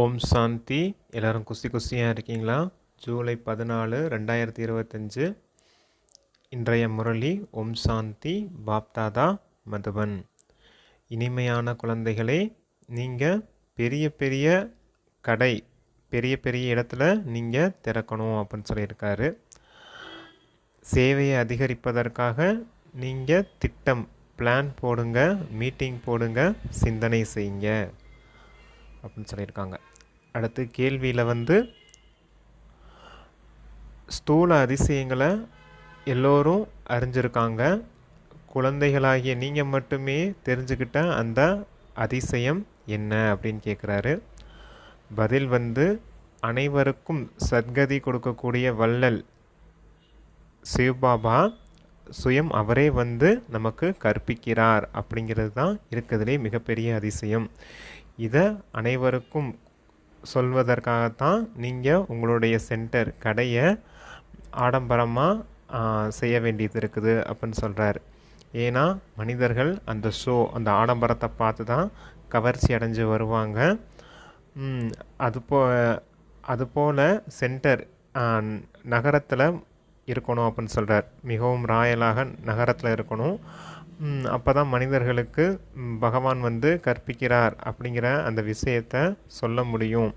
ஓம் சாந்தி. எல்லோரும் குசி குசியாக இருக்கீங்களா? ஜூலை பதினாலு ரெண்டாயிரத்தி இருபத்தஞ்சு. இன்றைய முரளி ஓம் சாந்தி பாப்தாதா மதுபன். இனிமையான குழந்தைகளே நீங்கள் பெரிய பெரிய கடை பெரிய பெரிய இடத்துல நீங்கள் திறக்கணும் அப்படின்னு சொல்லியிருக்காரு. சேவையை அதிகரிப்பதற்காக நீங்கள் திட்டம் பிளான் போடுங்க மீட்டிங் போடுங்க சிந்தனை செய்யுங்க. அப்படின்னு சொல்லியிருக்காங்க. அடுத்து கேள்வியில் வந்து ஸ்தூல அதிசயங்களை எல்லோரும் அறிஞ்சிருக்காங்க. குழந்தைகளாகிய நீங்கள் மட்டுமே தெரிஞ்சுக்கிட்ட அந்த அதிசயம் என்ன அப்படின்னு கேட்குறாரு பதில் வந்து அனைவருக்கும் சத்கதி கொடுக்கக்கூடிய வள்ளல் சிவபாபா சுயம் அவரே வந்து நமக்கு கற்பிக்கிறார் அப்படிங்கிறது தான் இருக்கிறதுலே மிகப்பெரிய அதிசயம். இதை அனைவருக்கும் சொல்வதற்காகத்தான் நீங்கள் உங்களுடைய சென்டர் கடையை ஆடம்பரமாக செய்ய வேண்டியது இருக்குது அப்படின்னு சொல்கிறார் ஏன்னா மனிதர்கள் அந்த ஷோ அந்த ஆடம்பரத்தை பார்த்து தான் கவர்ச்சி அடைஞ்சு வருவாங்க. அது போ அதுபோல் சென்டர் நகரத்தில் இருக்கணும் அப்படின்னு சொல்கிறார் மிகவும் ராயலாக நகரத்தில் இருக்கணும். அப்போ தான் மனிதர்களுக்கு பகவான் வந்து கற்பிக்கிறார் அப்படிங்கிற அந்த விஷயத்தை சொல்ல முடியும்.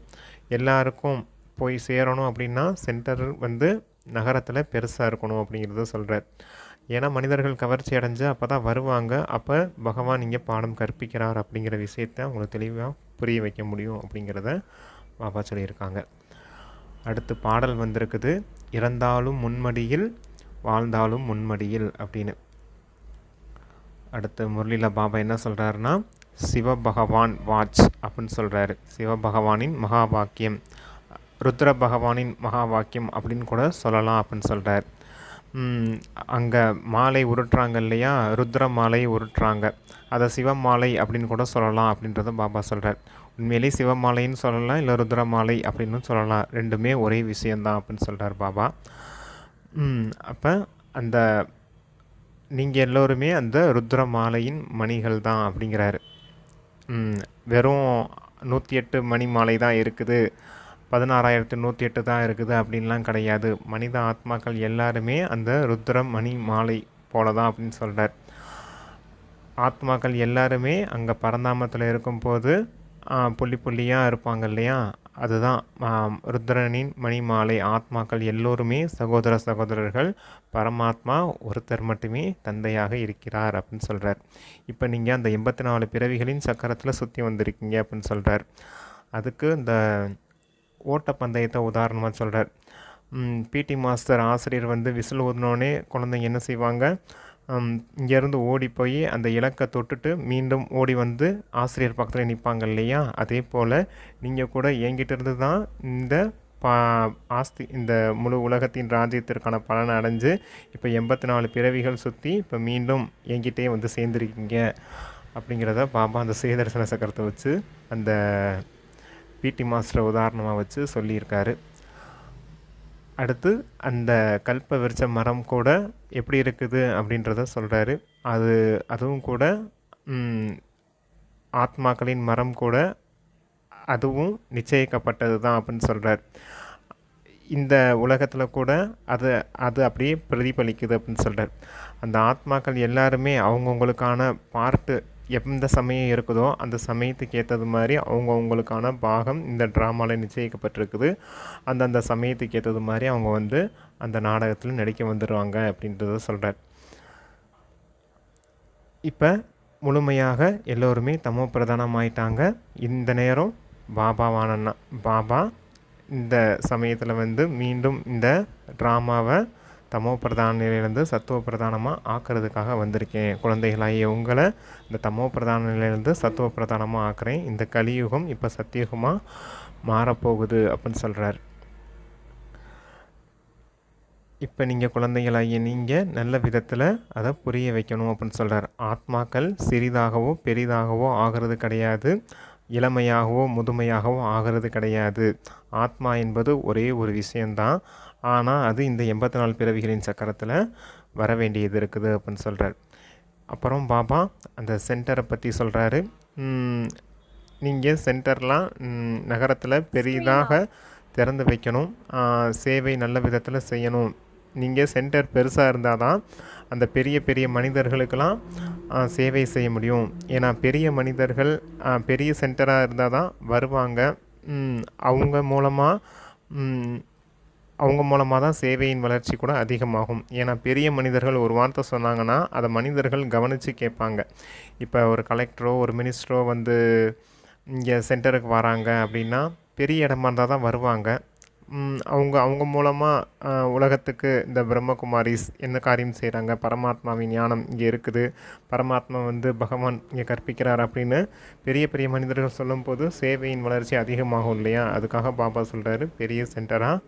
எல்லாருக்கும் போய் சேரணும் அப்படின்னா சென்டர் வந்து நகரத்தில் பெருசாக இருக்கணும் அப்படிங்கிறத சொல்கிறார் ஏன்னா மனிதர்கள் கவர்ச்சி அடைஞ்சு அப்போ தான் வருவாங்க. அப்போ பகவான் இங்கே பாடம் கற்பிக்கிறார் அப்படிங்கிற விஷயத்தை அவங்களுக்கு தெளிவாக புரிய வைக்க முடியும் அப்படிங்கிறத பாபா சொல்லியிருக்காங்க. அடுத்து பாடல் வந்திருக்குது இறந்தாலும் முன்மடியில் வாழ்ந்தாலும் முன்மடியில் அப்படின்னு. அடுத்து முரளியில் பாபா என்ன சொல்கிறாருன்னா சிவபகவான் வாட்ச் அப்படின்னு சொல்கிறாரு சிவபகவானின் மகா வாக்கியம் ருத்ர பகவானின் மகா வாக்கியம் அப்படின்னு கூட சொல்லலாம் அப்படின்னு சொல்கிறார் அங்கே மாலை உருட்டுறாங்க இல்லையா? ருத்ர மாலை உருட்டுறாங்க. அதை சிவமாலை அப்படின்னு கூட சொல்லலாம் அப்படின்றத பாபா சொல்கிறார் உண்மையிலே சிவமாலைன்னு சொல்லலாம் இல்லை ருத்ர மாலை அப்படின்னு சொல்லலாம். ரெண்டுமே ஒரே விஷயந்தான் அப்படின்னு சொல்கிறார் பாபா. அப்போ அந்த நீங்கள் எல்லோருமே அந்த ருத்ர மாலையின் மணிகள் தான் அப்படிங்கிறாரு வெறும் நூற்றி எட்டு மணி மாலை தான் இருக்குது. பதினாறாயிரத்து நூற்றி எட்டு தான் இருக்குது அப்படின்லாம் கிடையாது. மனித ஆத்மாக்கள் எல்லாருமே அந்த ருத்ர மணி மாலை போல தான் அப்படின்னு சொல்கிறார் ஆத்மாக்கள் எல்லாருமே அங்கே பரந்தாமத்தில் இருக்கும்போது புள்ளி புள்ளியாக இருப்பாங்க இல்லையா? அதுதான் ருத்ரனின் மணிமாலை. ஆத்மாக்கள் எல்லோருமே சகோதர சகோதரர்கள். பரமாத்மா ஒருத்தர் மட்டுமே தந்தையாக இருக்கிறார் அப்படின்னு சொல்கிறார் இப்போ நீங்கள் அந்த எண்பத்தி நாலு பிறவிகளின் சக்கரத்தில் சுற்றி வந்திருக்கீங்க அப்படின்னு சொல்கிறார் அதுக்கு இந்த ஓட்டப்பந்தயத்தை உதாரணமாக சொல்கிறார் பிடி மாஸ்டர் ஆசிரியர் வந்து விசில் ஊதினோடனே குழந்தைங்க என்ன செய்வாங்க? இங்கேருந்து ஓடி போய் அந்த இலக்கை தொட்டுட்டு மீண்டும் ஓடி வந்து ஆசிரியர் பக்கத்தில் நிற்பாங்க இல்லையா? அதே போல் நீங்கள் கூட என்கிட்ட இருந்து தான் இந்த பா ஆஸ்தி இந்த முழு உலகத்தின் ராஜ்யத்திற்கான பலன் அடைஞ்சு இப்போ எண்பத்தி நாலு பிறவிகள் சுற்றி இப்போ மீண்டும் என்கிட்டே வந்து சேர்ந்துருக்கீங்க. அப்படிங்கிறத பாபா அந்த சேதர்சன சக்கரத்தை வச்சு அந்த பிடி மாஸ்டரை உதாரணமாக வச்சு சொல்லியிருக்காரு. அடுத்து அந்த கல்ப விரிச்ச மரம் கூட எப்படி இருக்குது அப்படின்றத சொல்கிறாரு அது அதுவும் கூட ஆத்மாக்களின் மரம் கூட அதுவும் நிச்சயிக்கப்பட்டது தான் அப்படின்னு சொல்கிறார் இந்த உலகத்தில் கூட அது அது அப்படியே பிரதிபலிக்குது அப்படின்னு சொல்கிறார் அந்த ஆத்மாக்கள் எல்லாருமே அவங்கவுங்களுக்கான பார்ட்டு எந்த சமயம் இருக்குதோ அந்த சமயத்துக்கு ஏற்றது மாதிரி அவங்கவுங்களுக்கான பாகம் இந்த ட்ராமாவில் நிச்சயிக்கப்பட்டிருக்குது. அந்தந்த சமயத்துக்கு ஏற்றது மாதிரி அவங்க வந்து அந்த நாடகத்தில் நடிக்க வந்துடுவாங்க அப்படின்றத சொல்கிறார் இப்போ முழுமையாக எல்லோருமே தமோ பிரதானமாயிட்டாங்க. இந்த நேரம் பாபாவானண்ணா பாபா இந்த சமயத்தில் வந்து மீண்டும் இந்த ட்ராமாவை தமோ பிரதான நிலையிலேருந்து சத்துவ பிரதானமாக ஆக்கிறதுக்காக வந்திருக்கேன். குழந்தைகளாகிய உங்களை இந்த தமோ பிரதான நிலையிலேருந்து சத்துவ பிரதானமாக ஆக்குறேன். இந்த கலியுகம் இப்போ சத்தியுகமாக மாறப்போகுது அப்படின்னு சொல்கிறார் இப்போ நீங்கள் குழந்தைகளாகிய நீங்கள் நல்ல விதத்தில் அதை புரிய வைக்கணும் அப்படின்னு சொல்கிறார் ஆத்மாக்கள் சிறிதாகவோ பெரிதாகவோ ஆகிறது கிடையாது. இளமையாகவோ முதுமையாகவோ ஆகிறது கிடையாது. ஆத்மா என்பது ஒரே ஒரு விஷயந்தான் ஆனால் அது இந்த எண்பத்தி நாலு பிறவிகளின் சக்கரத்தில் வர வேண்டியது இருக்குது அப்படின்னு சொல்கிறார் அப்புறம் பாபா அந்த சென்டரை பற்றி சொல்கிறாரு நீங்கள் சென்டர்லாம் நகரத்தில் பெரிதாக திறந்து வைக்கணும். சேவை நல்ல விதத்தில் செய்யணும். நீங்கள் சென்டர் பெருசாக இருந்தால் தான் அந்த பெரிய பெரிய மனிதர்களுக்கெல்லாம் சேவை செய்ய முடியும். ஏன்னா பெரிய மனிதர்கள் பெரிய சென்டராக இருந்தால் தான் வருவாங்க. அவங்க மூலமாக அவங்க மூலமாக தான் சேவையின் வளர்ச்சி கூட அதிகமாகும். ஏன்னா பெரிய மனிதர்கள் ஒரு வார்த்தை சொன்னாங்கன்னா அதை மனிதர்கள் கவனித்து கேட்பாங்க. இப்போ ஒரு கலெக்டரோ ஒரு மினிஸ்டரோ வந்து இங்கே சென்டருக்கு வராங்க அப்படின்னா பெரிய இடமா இருந்தால் தான் வருவாங்க. அவங்க அவங்க மூலமாக உலகத்துக்கு இந்த பிரம்மகுமாரிஸ் என்ன காரியம் செய்கிறாங்க பரமாத்மாவின் ஞானம் இங்கே இருக்குது. பரமாத்மா வந்து பகவான் இங்கே கற்பிக்கிறார் அப்படின்னு பெரிய பெரிய மனிதர்கள் சொல்லும்போது சேவையின் வளர்ச்சி அதிகமாகும் இல்லையா? அதுக்காக பாபா சொல்கிறாரு பெரிய சென்டராக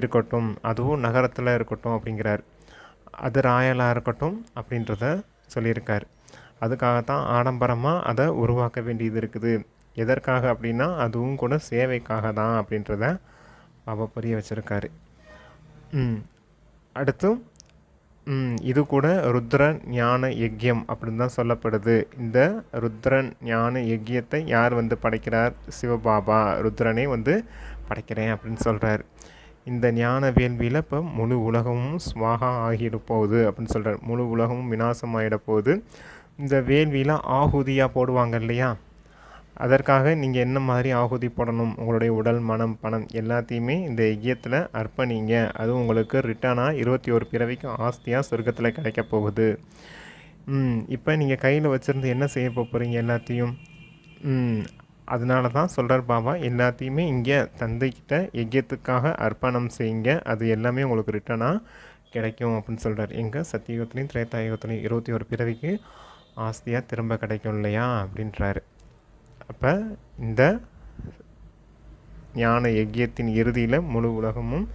இருக்கட்டும். அதுவும் நகரத்தில் இருக்கட்டும் அப்படிங்கிறார். அது ராயலாக இருக்கட்டும் அப்படின்றத சொல்லியிருக்கார். அதுக்காகத்தான் ஆடம்பரமாக அதை உருவாக்க வேண்டியது இருக்குது. எதற்காக அப்படின்னா அதுவும் கூட சேவைக்காக தான் அப்படின்றத பாபா புரிய வச்சுருக்காரு. ம். அடுத்து இது கூட ருத்ரன் ஞான யஜ்யம் அப்படின்னு தான் சொல்லப்படுது. இந்த ருத்ரன் ஞான யஜ்யத்தை யார் வந்து படைக்கிறார்? சிவபாபா. ருத்ரனே வந்து படைக்கிறேன் அப்படின்னு சொல்கிறார் இந்த ஞான வேள்வியில் இப்போ முழு உலகமும் ஸ்வாகா ஆகிட போகுது அப்படின்னு சொல்கிறார் முழு உலகமும் விநாசமாகிட போகுது. இந்த வேள்வியில் ஆகுதியாக போடுவாங்க இல்லையா? அதற்காக நீங்கள் என்ன மாதிரி ஆகுதி போடணும்? உங்களுடைய உடல் மனம் பணம் எல்லாத்தையுமே இந்த யஜ்யத்தில் அர்ப்பணிங்க. அது உங்களுக்கு ரிட்டர்னாக இருபத்தி ஒரு பிறவிக்கு ஆஸ்தியாக சொர்க்கத்தில் கிடைக்க போகுது. இப்போ நீங்கள் கையில் வச்சுருந்து என்ன செய்ய போகிறீங்க எல்லாத்தையும்? அதனால தான் சொல்கிறார் பாபா எல்லாத்தையுமே இங்கே தந்தைக்கிட்ட எக்கியத்துக்காக அர்ப்பணம் செய்யுங்க. அது எல்லாமே உங்களுக்கு ரிட்டர்னாக கிடைக்கும் அப்படின்னு சொல்கிறார் எங்கள் சத்தியுகத்துலேயும் திரேத்தாயுகத்துலேயும் இருபத்தி ஒரு பிறவிக்கு ஆஸ்தியாக திரும்ப கிடைக்கும் இல்லையா? அப்படின்றாரு. அப்போ இந்த ஞான யஜ்யத்தின் இறுதியில் முழு உலகமும்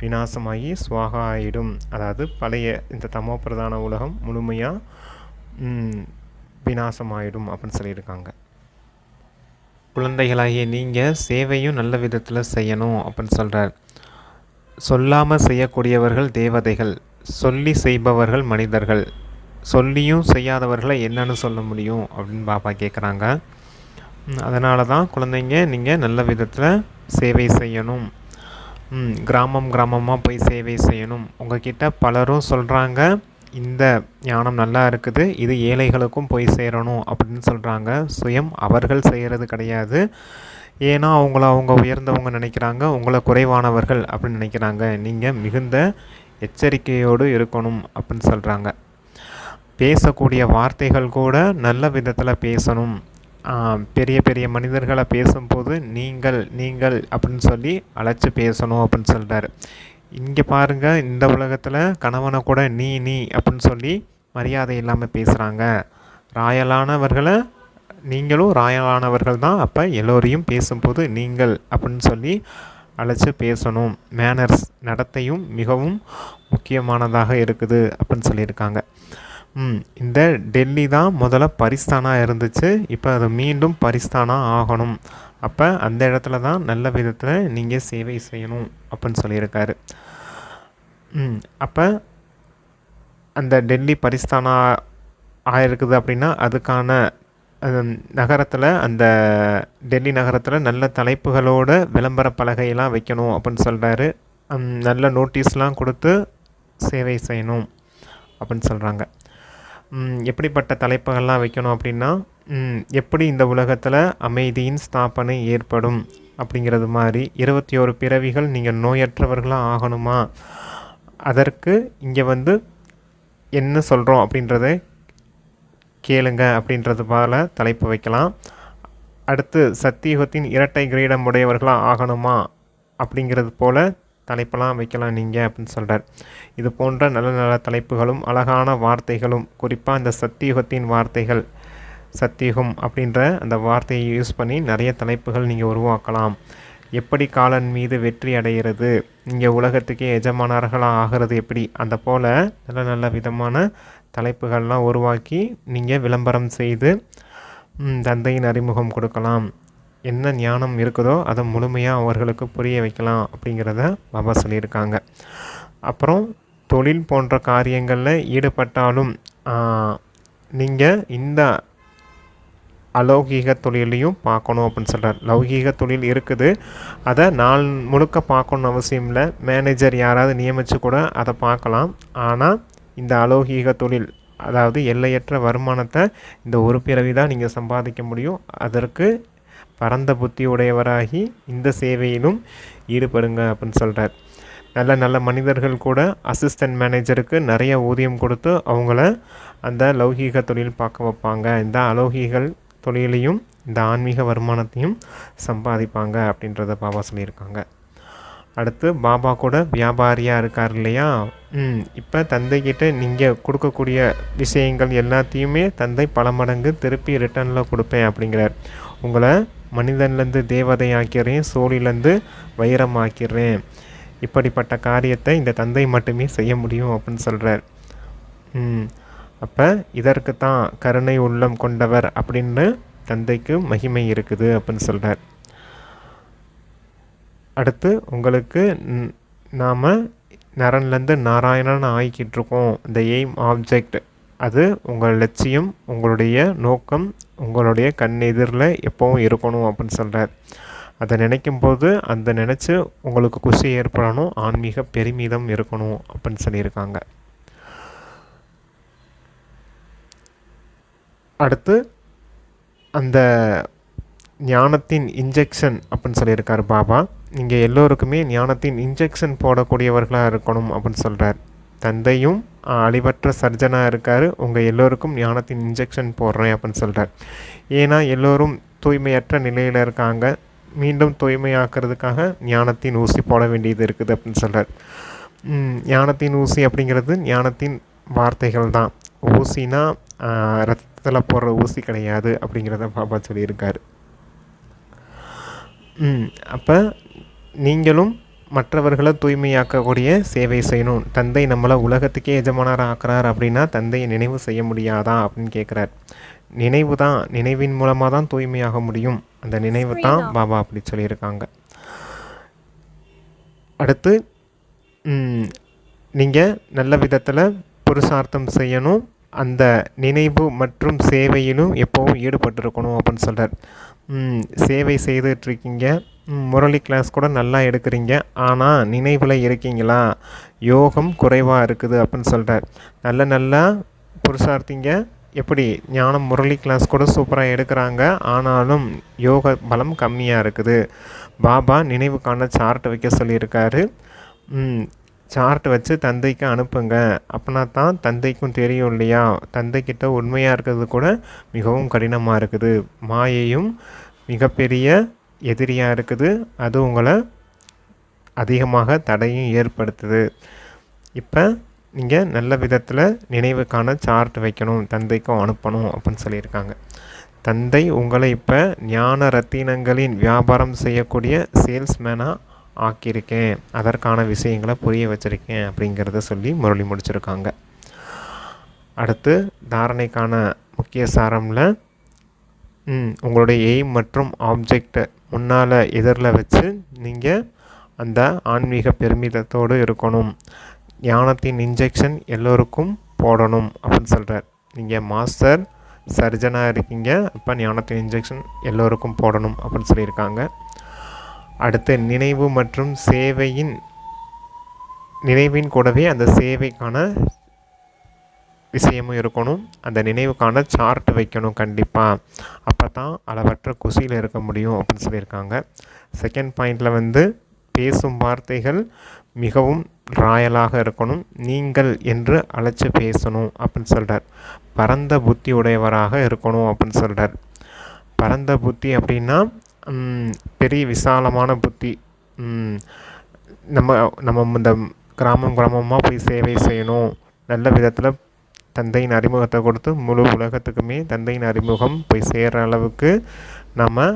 விநாசமாகி ஸ்வாகா ஆயிடும் அதாவது பழைய இந்த தமோ பிரதான உலகம் முழுமையாக விநாசமாயிடும் அப்படின்னு சொல்லியிருக்காங்க. குழந்தைகளாகிய நீங்கள் சேவையும் நல்ல விதத்தில் செய்யணும் அப்படின்னு சொல்கிறார் சொல்லாமல் செய்யக்கூடியவர்கள் தேவதைகள் சொல்லி செய்பவர்கள் மனிதர்கள். சொல்லியும் செய்யாதவர்களை என்னன்னு சொல்ல முடியும் அப்படின்னு பாப்பா கேட்குறாங்க அதனால தான் குழந்தைங்க நீங்கள் நல்ல விதத்தில் சேவை செய்யணும். கிராமம் கிராமமாக போய் சேவை செய்யணும். உங்ககிட்ட பலரும் சொல்கிறாங்க இந்த ஞானம் நல்லா இருக்குது இது ஏழைகளுக்கும் போய் சேரணும் அப்படின்னு சொல்கிறாங்க சுயம் அவர்கள் செய்கிறது கிடையாது. ஏன்னா அவங்கள அவங்க உயர்ந்தவங்க நினைக்கிறாங்க உங்களை குறைவானவர்கள் அப்படின்னு நினைக்கிறாங்க. நீங்கள் மிகுந்த எச்சரிக்கையோடு இருக்கணும் அப்படின்னு சொல்கிறாங்க பேசக்கூடிய வார்த்தைகள் கூட நல்ல விதத்தில் பேசணும். பெரிய பெரிய மனிதர்களை பேசும்போது நீங்கள் நீங்கள் அப்படின்னு சொல்லி அழைச்சி பேசணும் அப்படின்னு சொல்கிறாரு இங்கே பாருங்கள் இந்த உலகத்தில் கணவனை கூட நீ நீ அப்படின்னு சொல்லி மரியாதை இல்லாமல் பேசுகிறாங்க ராயலானவர்களை நீங்களும் ராயலானவர்கள் தான். அப்போ எல்லோரையும் பேசும்போது நீங்கள் அப்படின்னு சொல்லி அழைச்சி பேசணும். மேனர்ஸ் நடத்தையும் மிகவும் முக்கியமானதாக இருக்குது அப்படின்னு சொல்லியிருக்காங்க. இந்த டெல்லி தான் முதல்ல பரிஸ்தானாக இருந்துச்சு. இப்போ அது மீண்டும் பரிஸ்தானாக ஆகணும். அப்போ அந்த இடத்துல தான் நல்ல விதத்தில் நீங்கள் சேவை செய்யணும் அப்படின்னு சொல்லியிருக்காரு. அப்போ அந்த டெல்லி பரிஸ்தானா ஆயிருக்குது அப்படின்னா அதுக்கான நகரத்தில் அந்த டெல்லி நகரத்தில் நல்ல தலைப்புகளோட விளம்பர பலகையெல்லாம் வைக்கணும் அப்படின்னு சொல்கிறாரு நல்ல நோட்டீஸ்லாம் கொடுத்து சேவை செய்யணும் அப்படின்னு சொல்கிறாங்க எப்படிப்பட்ட தலைப்புகள்லாம் வைக்கணும் அப்படின்னா எப்படி இந்த உலகத்தில் அமைதியின் ஸ்தாபனை ஏற்படும் அப்படிங்கிறது மாதிரி இருபத்தி ஒரு பிறவிகள் நீங்கள் நோயற்றவர்களாக ஆகணுமா? அதற்கு இங்கே வந்து என்ன சொல்கிறோம் அப்படின்றத கேளுங்க அப்படின்றது போல தலைப்பு வைக்கலாம். அடுத்து சத்தியுகத்தின் இரட்டை கிரீடம் உடையவர்களாக ஆகணுமா அப்படிங்கிறது போல் தலைப்பெல்லாம் வைக்கலாம் நீங்கள் அப்படின்னு சொல்கிறார் இது போன்ற நல்ல நல்ல தலைப்புகளும் அழகான வார்த்தைகளும் குறிப்பாக இந்த சத்தியுகத்தின் வார்த்தைகள் சத்தியுகம் அப்படின்ற அந்த வார்த்தையை யூஸ் பண்ணி நிறைய தலைப்புகள் நீங்கள் உருவாக்கலாம். எப்படி காலன் மீது வெற்றி அடைகிறது இங்கே உலகத்துக்கே எஜமானர்களாக ஆகிறது எப்படி அந்த போல் நல்ல நல்ல விதமான தலைப்புகள்லாம் உருவாக்கி நீங்கள் விளம்பரம் செய்து தந்தையின் அறிமுகம் கொடுக்கலாம். என்ன ஞானம் இருக்குதோ அதை முழுமையாக அவர்களுக்கு புரிய வைக்கலாம் அப்படிங்கிறத பாபா சொல்லியிருக்காங்க. அப்புறம் தொழில் போன்ற காரியங்களில் ஈடுபட்டாலும் நீங்கள் இந்த அலௌகீக தொழிலையும் பார்க்கணும் அப்படின்னு சொல்கிறார் லௌகீக தொழில் இருக்குது. அதை நாள் முழுக்க பார்க்கணுன்னு அவசியம் இல்லை. மேனேஜர் யாராவது நியமித்து கூட அதை பார்க்கலாம். ஆனால் இந்த அலௌகீக தொழில் அதாவது எல்லையற்ற வருமானத்தை இந்த ஒரு பிறவி தான் நீங்கள் சம்பாதிக்க முடியும். அதற்கு பரந்த புத்தி உடையவராகி இந்த சேவையிலும் ஈடுபடுங்க அப்படின்னு சொல்கிறார் நல்ல நல்ல மனிதர்கள் கூட அசிஸ்டன்ட் மேனேஜருக்கு நிறைய ஊதியம் கொடுத்து அவங்கள அந்த லௌகீக தொழில் பார்க்க வைப்பாங்க. இந்த அலௌகீகள் தொழிலையும் இந்த ஆன்மீக வருமானத்தையும் சம்பாதிப்பாங்க அப்படின்றத பாபா சொல்லியிருக்காங்க. அடுத்து பாபா கூட வியாபாரியாக இருக்கார் இல்லையா? ம் இப்போ தந்தைக்கிட்ட நீங்கள் கொடுக்கக்கூடிய விஷயங்கள் எல்லாத்தையுமே தந்தை பல மடங்கு திருப்பி ரிட்டர்னில் கொடுப்பேன் அப்படிங்கிறார். உங்களை மனிதன்லேருந்து தேவதை ஆக்கிறேன் சோழிலேருந்து வைரம் ஆக்கிறேன் இப்படிப்பட்ட காரியத்தை இந்த தந்தை மட்டுமே செய்ய முடியும் அப்படின்னு சொல்கிறார் அப்போ இதற்கு தான் கருணை உள்ளம் கொண்டவர் அப்படின்னு தந்தைக்கு மகிமை இருக்குது அப்படின்னு சொல்கிறார் அடுத்து உங்களுக்கு நாம் நரன்லேருந்து நாராயணன் ஆகிக்கிட்டு இருக்கோம் இந்த எய்ம் ஆப்ஜெக்ட் அது உங்கள் லட்சியம் உங்களுடைய நோக்கம் உங்களுடைய கண் எதிரில் எப்போவும் இருக்கணும் அப்படின்னு சொல்கிறார் அதை நினைக்கும் போது அந்த நினச்சி உங்களுக்கு குஷி ஏற்படணும் ஆன்மீக பெருமிதம் இருக்கணும் அப்படின்னு சொல்லியிருக்காங்க. அடுத்து அந்த ஞானத்தின் இன்ஜெக்ஷன் அப்படின்னு சொல்லியிருக்கார் பாபா. நீங்கள் எல்லோருக்குமே ஞானத்தின் இன்ஜெக்ஷன் போடக்கூடியவர்களாக இருக்கணும் அப்படின்னு சொல்கிறார் தந்தையும் அழிவற்ற சர்ஜனாக இருக்கார். உங்கள் எல்லோருக்கும் ஞானத்தின் இன்ஜெக்ஷன் போடுறேன் அப்படின்னு சொல்கிறார் ஏன்னா எல்லோரும் தூய்மையற்ற நிலையில் இருக்காங்க. மீண்டும் தூய்மையாக்குறதுக்காக ஞானத்தின் ஊசி போட வேண்டியது இருக்குது அப்படின்னு சொல்கிறார் ஞானத்தின் ஊசி அப்படிங்கிறது ஞானத்தின் வார்த்தைகள் தான். ஊசினா ரத்தத்தில் போடுற ஊசி கிடையாது அப்படிங்கிறத பாபா சொல்லியிருக்காரு. அப்போ நீங்களும் மற்றவர்களை தூய்மையாக்கக்கூடிய சேவை செய்யணும். தந்தை நம்மளை உலகத்துக்கே எஜமானராக ஆக்குறார் அப்படின்னா தந்தையை நினைவு செய்ய முடியாதா அப்படின்னு கேட்குறார். நினைவு தான் நினைவின் மூலமாக தான் தூய்மையாக முடியும். அந்த நினைவு தான் பாபா அப்படி சொல்லியிருக்காங்க. அடுத்து நீங்கள் நல்ல விதத்தில் புருஷார்த்தம் செய்யணும். அந்த நினைவு மற்றும் சேவையிலும் எப்போவும் ஈடுபட்டிருக்கணும் அப்படின்னு சொல்கிறார் சேவை செய்துட்ருக்கீங்க முரளி கிளாஸ் கூட நல்லா எடுக்கிறீங்க. ஆனால் நினைவில் இருக்கீங்களா? யோகம் குறைவாக இருக்குது அப்படின்னு சொல்கிறார் நல்ல நல்லா புருஷார்த்திங்க எப்படி? ஞானம் முரளி கிளாஸ் கூட சூப்பராக எடுக்கிறாங்க. ஆனாலும் யோக பலம் கம்மியாக இருக்குது. பாபா நினைவுக்கான சார்ட் வைக்க சொல்லியிருக்காரு. சார்ட் வச்சு தந்தைக்கு அனுப்புங்க. அப்படின்னா தான் தந்தைக்கும் தெரியும் இல்லையா? தந்தைக்கிட்ட உண்மையாக இருக்கிறது கூட மிகவும் கடினமாக இருக்குது. மாயையும் மிகப்பெரிய எதிரியாக இருக்குது. அது உங்களை அதிகமாக தடையும் ஏற்படுத்துது. இப்போ நீங்கள் நல்ல விதத்தில் நினைவுக்கான சார்ட் வைக்கணும் தந்தைக்கும் அனுப்பணும் அப்படின்னு சொல்லியிருக்காங்க. தந்தை உங்களை இப்போ ஞான ரத்தினங்களின் வியாபாரம் செய்யக்கூடிய சேல்ஸ்மேனாக ஆக்கியிருக்கேன். அதற்கான விஷயங்களை புரிய வச்சுருக்கேன் அப்படிங்கிறத சொல்லி முரளி முடிச்சிருக்காங்க. அடுத்து தாரணைக்கான முக்கிய சாரமில் உங்களுடைய எய்ம் மற்றும் ஆப்ஜெக்டை முன்னால் எதிரில் வச்சு நீங்கள் அந்த ஆன்மீக பெருமிதத்தோடு இருக்கணும். ஞானத்தின் இன்ஜெக்ஷன் எல்லோருக்கும் போடணும் அப்படின்னு சொல்கிறார் நீங்கள் மாஸ்டர் சர்ஜனாக இருக்கீங்க அப்போ ஞானத்தின் இன்ஜெக்ஷன் எல்லோருக்கும் போடணும் அப்படின்னு சொல்லியிருக்காங்க. அடுத்து நினைவு மற்றும் சேவையின் நினைவின் கூடவே அந்த சேவைக்கான விஷயமும் இருக்கணும். அந்த நினைவுக்கான சார்ட் வைக்கணும் கண்டிப்பாக அப்போ தான் அளவற்ற குசியில் இருக்க முடியும் அப்படின்னு சொல்லியிருக்காங்க. செகண்ட் பாயிண்டில் வந்து பேசும் வார்த்தைகள் மிகவும் ராயலாக இருக்கணும். நீங்கள் என்று அழைச்சி பேசணும் அப்படின்னு சொல்கிறார் பரந்த புத்தி உடையவராக இருக்கணும் அப்படின்னு சொல்கிறார் பரந்த புத்தி அப்படின்னா பெரிய விசாலமான புத்தி. நம்ம நம்ம இந்த கிராமம் கிராமமாக போய் சேவை செய்யணும். நல்ல விதத்தில் தந்தையின் அறிமுகத்தை கொடுத்து முழு உலகத்துக்குமே தந்தையின் அறிமுகம் போய் சேர்கிற அளவுக்கு நம்ம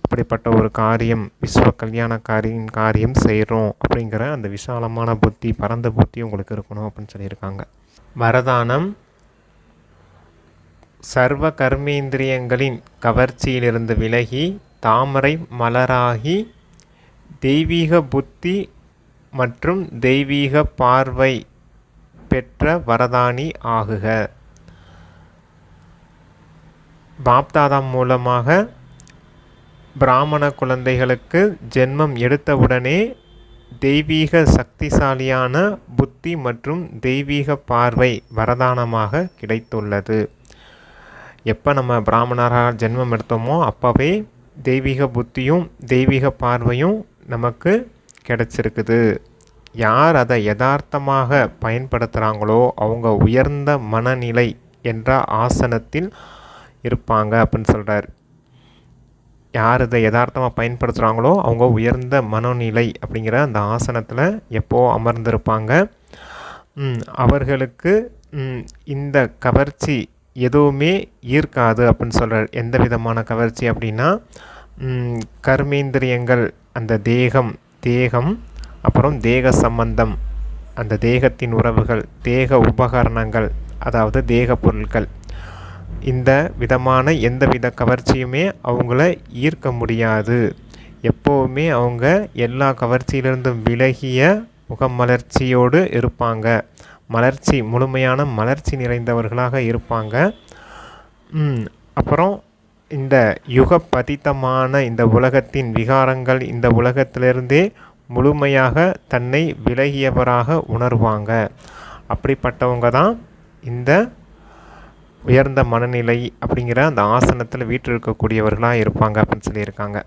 அப்படிப்பட்ட ஒரு காரியம் விஸ்வ கல்யாண காரியின் காரியம் செய்கிறோம் அப்படிங்கிற அந்த விசாலமான புத்தி பரந்த புத்தி உங்களுக்கு இருக்கணும் அப்படின்னு சொல்லியிருக்காங்க. வரதானம். சர்வ கர்மேந்திரியங்களின் கவர்ச்சியிலிருந்து விலகி தாமரை மலராகி தெய்வீக புத்தி மற்றும் தெய்வீக பார்வை பெற்ற வரதானி ஆகுக. பாப்தாதா மூலமாக பிராமண குழந்தைகளுக்கு ஜென்மம் எடுத்தவுடனே தெய்வீக சக்திசாலியான புத்தி மற்றும் தெய்வீக பார்வை வரதானமாக கிடைத்துள்ளது. எப்போ நம்ம பிராமணராக ஜென்மம் எடுத்தோமோ அப்போவே தெய்வீக புத்தியும் தெய்வீக பார்வையும் நமக்கு கிடச்சிருக்குது. யார் அதை யதார்த்தமாக பயன்படுத்துகிறாங்களோ அவங்க உயர்ந்த மனநிலை என்ற ஆசனத்தில் இருப்பாங்க அப்படின்னு சொல்கிறார் யார் இதை யதார்த்தமாக பயன்படுத்துகிறாங்களோ அவங்க உயர்ந்த மனநிலை அப்படிங்கிற அந்த ஆசனத்தில் எப்போது அமர்ந்திருப்பாங்க? அவர்களுக்கு இந்த கவர்ச்சி எதுவுமே ஈர்க்காது அப்படின்னு சொல்கிறார் எந்த விதமான கவர்ச்சி அப்படின்னா கர்மேந்திரியங்கள் அந்த தேகம் தேகம் அப்புறம் தேக சம்பந்தம். அந்த தேகத்தின் உறவுகள் தேக உபகரணங்கள் அதாவது தேக பொருட்கள் இந்த விதமான எந்த வித கவர்ச்சியுமே அவங்கள ஈர்க்க முடியாது. எப்போவுமே அவங்க எல்லா கவர்ச்சியிலிருந்தும் விலகிய முகமலர்ச்சியோடு இருப்பாங்க. மலர்ச்சி முழுமையான மலர்ச்சி நிறைந்தவர்களாக இருப்பாங்க. அப்புறம் இந்த யுக பதித்தமான இந்த உலகத்தின் விகாரங்கள் இந்த உலகத்திலிருந்தே முழுமையாக தன்னை விலகியவராக உணர்வாங்க. அப்படிப்பட்டவங்க தான் இந்த உயர்ந்த மனநிலை அப்படிங்கிற அந்த ஆசனத்தில் வீட்டில் இருக்கக்கூடியவர்களாக இருப்பாங்க அப்படின்னு சொல்லியிருக்காங்க.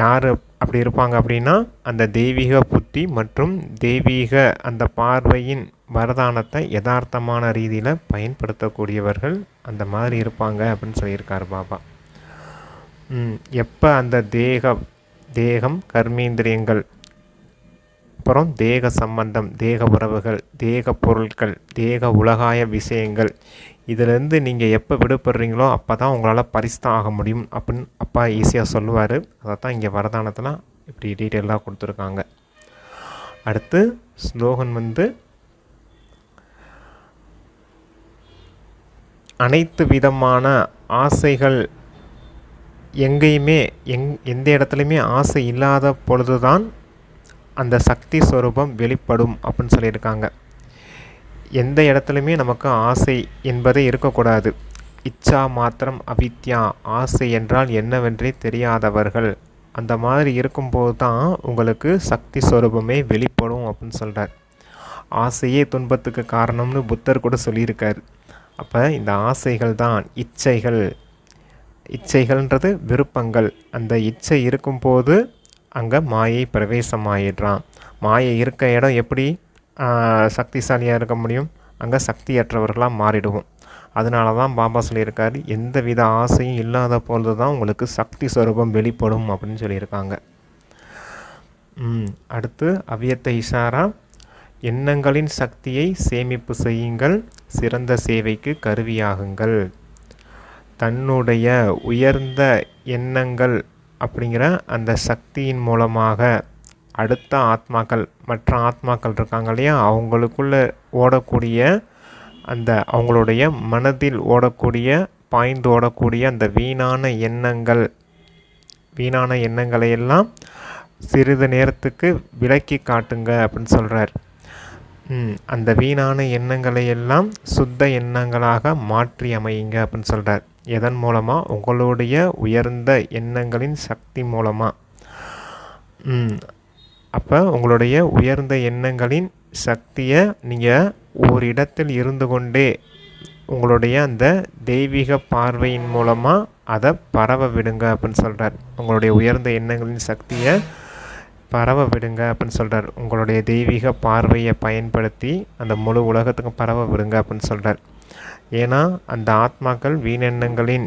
யார் அப்படி இருப்பாங்க அப்படின்னா அந்த தெய்வீக புத்தி மற்றும் தெய்வீக அந்த பார்வையின் வரதானத்தை யதார்த்தமான ரீதியில் பயன்படுத்தக்கூடியவர்கள் அந்த மாதிரி இருப்பாங்க அப்படின்னு சொல்லியிருக்கார் பாபா. எப்போ அந்த தேக தேகம் கர்மேந்திரியங்கள் அப்புறம் தேக சம்பந்தம் தேக உறவுகள் தேக பொருட்கள் தேக உலகாய விஷயங்கள். இதிலேருந்து நீங்கள் எப்போ விடுபடுறீங்களோ அப்போ தான் உங்களால் பரிசுத்தம் ஆக முடியும் அப்படின்னு அப்பா ஈஸியாக சொல்லுவார். அதை தான் இங்கே வரதானத்தில் இப்படி டீட்டெயிலாக கொடுத்துருக்காங்க. அடுத்து ஸ்லோகன் வந்து அனைத்து விதமான ஆசைகள் எங்கேயுமே எங் எந்த இடத்துலையுமே ஆசை இல்லாத பொழுது தான் அந்த சக்தி ஸ்வரூபம் வெளிப்படும் அப்படின்னு சொல்லியிருக்காங்க. எந்த இடத்துலையுமே நமக்கு ஆசை என்பதே இருக்கக்கூடாது. இச்சா மாத்திரம் அவித்யா ஆசை என்றால் என்னவென்றே தெரியாதவர்கள். அந்த மாதிரி இருக்கும்போது தான் உங்களுக்கு சக்தி ஸ்வரூபமே வெளிப்படும் அப்படின்னு சொல்கிறார் ஆசையே துன்பத்துக்கு காரணம்னு புத்தர் கூட சொல்லியிருக்கார். அப்போ இந்த ஆசைகள் தான் இச்சைகள். இச்சைகள்ன்றது விருப்பங்கள். அந்த இச்சை இருக்கும்போது அங்கே மாயை பிரவேசமாயிடுறான். மாயை இருக்க இடம் எப்படி சக்திசாலியாக இருக்க முடியும்? அங்கே சக்தியற்றவர்களாக மாறிடுவோம். அதனால தான் பாபா சொல்லியிருக்காரு எந்த வித ஆசையும் இல்லாத பொழுது தான் உங்களுக்கு சக்தி ஸ்வரூபம் வெளிப்படும் அப்படின்னு சொல்லியிருக்காங்க. அடுத்து அவ்வியத்த இஷாரா எண்ணங்களின் சக்தியை சேமிப்பு செய்யுங்கள் சிறந்த சேவைக்கு கருவியாகுங்கள். தன்னுடைய உயர்ந்த எண்ணங்கள் அப்படிங்கிற அந்த சக்தியின் மூலமாக அடுத்த ஆத்மாக்கள் மற்ற ஆத்மாக்கள் இருக்காங்க இல்லையா? அவங்களுக்குள்ளே ஓடக்கூடிய அந்த அவங்களுடைய மனதில் ஓடக்கூடிய பாய்ந்து ஓடக்கூடிய அந்த வீணான எண்ணங்கள் வீணான எண்ணங்களை எல்லாம் சிறிது நேரத்துக்கு விலக்கி காட்டுங்க அப்படின்னு சொல்கிறார் அந்த வீணான எண்ணங்களை எல்லாம் சுத்த எண்ணங்களாக மாற்றி அமையுங்க அப்படின்னு சொல்கிறார் எதன் மூலமாக உங்களுடைய உயர்ந்த எண்ணங்களின் சக்தி மூலமாக அப்போ உங்களுடைய உயர்ந்த எண்ணங்களின் சக்தியை நீங்கள் ஒரு இடத்தில் இருந்து கொண்டே உங்களுடைய அந்த தெய்வீக பார்வையின் மூலமாக அதை பரவ விடுங்க அப்படின்னு சொல்கிறார் உங்களுடைய உயர்ந்த எண்ணங்களின் சக்தியை பரவ விடுங்க அப்படின்னு சொல்கிறார் உங்களுடைய தெய்வீக பார்வையை பயன்படுத்தி அந்த முழு உலகத்துக்கும் பரவ விடுங்க அப்படின்னு சொல்கிறார் ஏன்னா அந்த ஆத்மாக்கள் வீணெண்ணங்களின்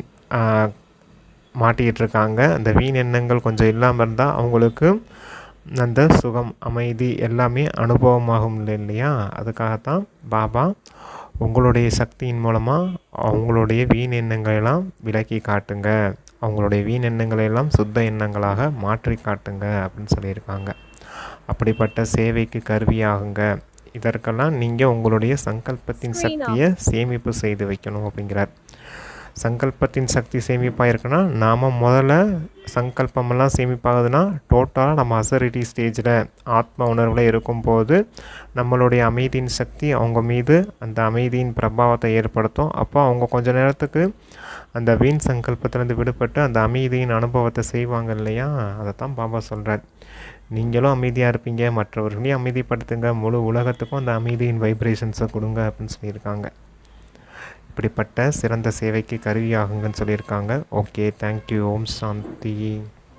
மாட்டிக்கிட்டு இருக்காங்க அந்த வீண் எண்ணங்கள் கொஞ்சம் இல்லாமல் இருந்தால் அவங்களுக்கு அந்த சுகம் அமைதி எல்லாமே அனுபவமாகும் இல்லை இல்லையா? அதுக்காகத்தான் பாபா உங்களுடைய சக்தியின் மூலமாக அவங்களுடைய வீண் எண்ணங்களெல்லாம் விலக்கி காட்டுங்க. அவங்களுடைய வீண் எண்ணங்களையெல்லாம் சுத்த எண்ணங்களாக மாற்றி காட்டுங்க அப்படின்னு சொல்லியிருக்காங்க. அப்படிப்பட்ட சேவைக்கு கருவியாகுங்க. இதற்கெல்லாம் நீங்கள் உங்களுடைய சங்கல்பத்தின் சக்தியை சேமிப்பு செய்து வைக்கணும் அப்படிங்கிறார். சங்கல்பத்தின் சக்தி சேமிப்பாக இருக்குன்னா நாம் முதல்ல சங்கல்பமெல்லாம் சேமிப்பாகுதுன்னா டோட்டலாக நம்ம அசரிட்டி ஸ்டேஜில் ஆத்ம உணர்வில் இருக்கும்போது நம்மளுடைய அமைதியின் சக்தி அவங்க மீது அந்த அமைதியின் பிரபாவத்தை ஏற்படுத்தும். அப்போ அவங்க கொஞ்ச நேரத்துக்கு அந்த வீண் சங்கல்பத்திலேருந்து விடுபட்டு அந்த அமைதியின் அனுபவத்தை செய்வாங்க இல்லையா? அதை தான் பாபா சொல்கிறார் நீங்களும் அமைதியாக இருப்பீங்க மற்றவர்களையும் அமைதிப்படுத்துங்க முழு உலகத்துக்கும் அந்த அமைதியின் வைப்ரேஷன்ஸை கொடுங்க அப்படின்னு சொல்லியிருக்காங்க. இப்படிப்பட்ட சிறந்த சேவைக்கு கருவியாகுங்கன்னு சொல்லியிருக்காங்க. ஓகே தேங்க்யூ ஓம் சாந்தி.